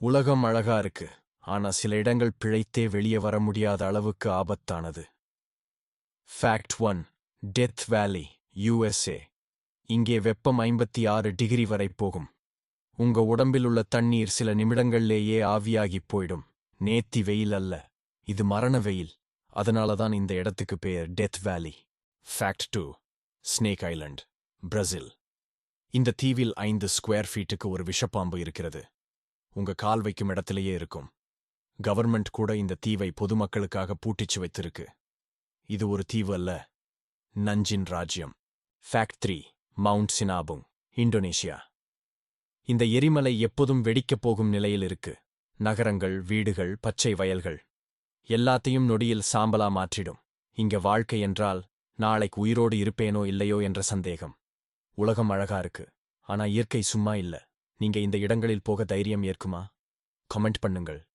உலகம் அழகா இருக்கு. ஆனா சில இடங்கள் பிழைத்தே வெளியே வர முடியாத அளவுக்கு ஆபத்தானது. Fact one Death Valley USA இங்கே வெப்பம் ஐம்பத்தி ஆறு டிகிரி வரை போகும். உங்க உடம்பில் உள்ள தண்ணீர் சில நிமிடங்கள்லேயே ஆவியாகிப் போயிடும். நேத்தி வெயில் அல்ல. இது மரண வெயில். அதனால தான் இந்த இடத்துக்கு பெயர் Death Valley fact two Snake Island Brazil இந்த தீவில் ஐந்து ஸ்கொயர் ஃபீட்டுக்கு ஒரு விஷப்பாம்பு இருக்கிறது. உங்க கால் வைக்கும் இடத்திலேயே இருக்கும். கவர்மெண்ட் கூட இந்த தீவை பொதுமக்களுக்காக பூட்டிச்சு வைத்திருக்கு இது ஒரு தீவு அல்ல. நஞ்சின் ராஜ்யம். Fact three Mount Sinabung Indonesia இந்த எரிமலை எப்போதும் வெடிக்கப் போகும் நிலையில் இருக்கு. நகரங்கள் வீடுகள் பச்சை வயல்கள். எல்லாத்தையும் நொடியில் சாம்பலா மாற்றிடும். இங்க வாழ்க்கை என்றால் நாளைக்கு உயிரோடு இருப்பேனோ இல்லையோ என்ற சந்தேகம். உலகம் அழகா இருக்கு. ஆனா இயற்கை சும்மா இல்ல. நீங்க இந்த இடங்களில் போக தைரியம் ஏற்குமா? கமெண்ட் பண்ணுங்கள்.